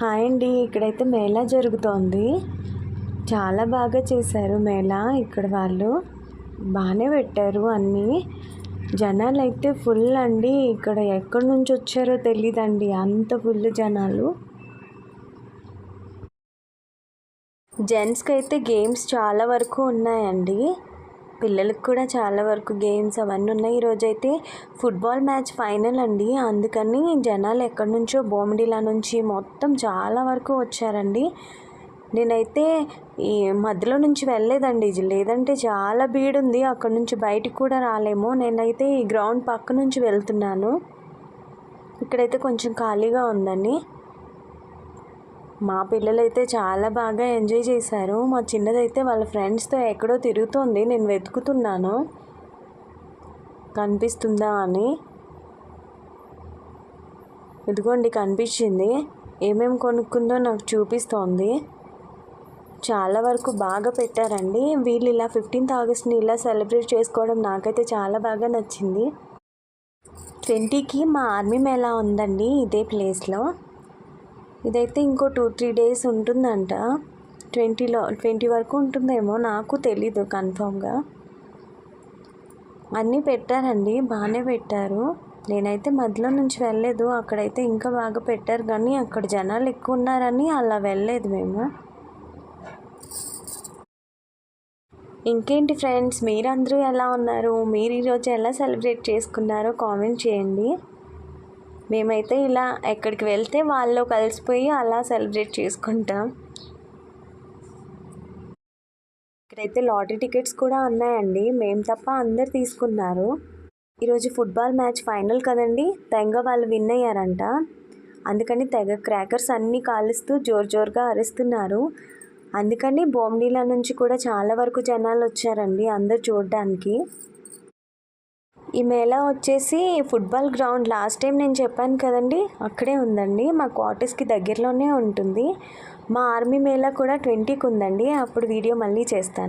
Hi అండి ఇక్కడైతే మేళా జరుగుతోంది. చాలా బాగా చేశారు మేళా ఇక్కడ వాళ్ళు బాగానే పెట్టారు అన్నీ. జనాలు అయితే ఫుల్ అండి ఇక్కడ ఎక్కడి నుంచి వచ్చారో తెలియదండి అంత ఫుల్ జనాలు. జెంట్స్కి అయితే గేమ్స్ చాలా వరకు ఉన్నాయండి. పిల్లలకు కూడా చాలా వరకు గేమ్స్ అవన్నీ ఉన్నాయి. ఈరోజు అయితే ఫుట్బాల్ మ్యాచ్ ఫైనల్ అండి. అందుకని జనాలు ఎక్కడి నుంచో బోమిడిలా నుంచి మొత్తం చాలా వరకు వచ్చారండి. నేనైతే ఈ మధ్యలో నుంచి వెళ్ళలేదండి. లేదంటే చాలా భీడు ఉంది అక్కడ నుంచి బయటికి కూడా రాలేము. నేనైతే ఈ గ్రౌండ్ పక్క నుంచి వెళ్తున్నాను. ఇక్కడైతే కొంచెం ఖాళీగా ఉందండి. మా పిల్లలైతే చాలా బాగా ఎంజాయ్ చేశారు. మా చిన్నదైతే వాళ్ళ ఫ్రెండ్స్తో ఎక్కడో తిరుగుతోంది. నేను వెతుకుతున్నాను. కనిపిస్తుందా అని. ఇదిగోండి కనిపించింది. ఏమేమి కొనుక్కుందో నాకు చూపిస్తోంది. చాలా వరకు బాగా పెట్టారండి. వీళ్ళు ఇలా ఫిఫ్టీన్త్ ఆగస్ట్ని ఇలా సెలబ్రేట్ చేసుకోవడం నాకైతే చాలా బాగా నచ్చింది. ట్వంటీకి మా ఆర్మీ మేళా ఉందండి ఇదే ప్లేస్లో. ఇదైతే ఇంకో టూ త్రీ డేస్ ఉంటుందంట. ట్వంటీలో ట్వంటీ వరకు ఉంటుందేమో నాకు తెలీదు కన్ఫామ్గా. అన్నీ పెట్టారండి బాగానే పెట్టారు. నేనైతే మధ్యలో నుంచి వెళ్ళలేదు అక్కడైతే ఇంకా బాగా పెట్టారు కానీ అక్కడ జనాలు ఎక్కువ ఉన్నారని అలా వెళ్ళలేదు మేము. ఇంకేంటి ఫ్రెండ్స్ మీరందరూ ఎలా ఉన్నారు? మీరు ఈరోజు ఎలా సెలబ్రేట్ చేసుకున్నారో కామెంట్ చేయండి. మేమైతే ఇలా ఎక్కడికి వెళ్తే వాళ్ళు కలిసిపోయి అలా సెలబ్రేట్ చేసుకుంటాం. ఇక్కడైతే లాటరీ టికెట్స్ కూడా ఉన్నాయండి. మేము తప్ప అందరు తీసుకున్నారు. ఈరోజు ఫుట్బాల్ మ్యాచ్ ఫైనల్ కదండి. తెగ వాళ్ళు విన్ అయ్యారంట. అందుకని తెగ క్రాకర్స్ అన్నీ కాలుస్తూ జోరు జోరుగా అరుస్తున్నారు. అందుకని బొమ్మిడిలా నుంచి కూడా చాలా వరకు జనాలు వచ్చారండి అందరు చూడడానికి. ఈ మేళా వచ్చేసి ఫుట్బాల్ గ్రౌండ్. లాస్ట్ టైం నేను చెప్పాను కదండి అక్కడే ఉందండి. మా క్వార్టర్స్కి దగ్గరలోనే ఉంటుంది. మా ఆర్మీ మేళా కూడా ట్వంటీకి ఉందండి. అప్పుడు వీడియో మళ్ళీ చేస్తాను.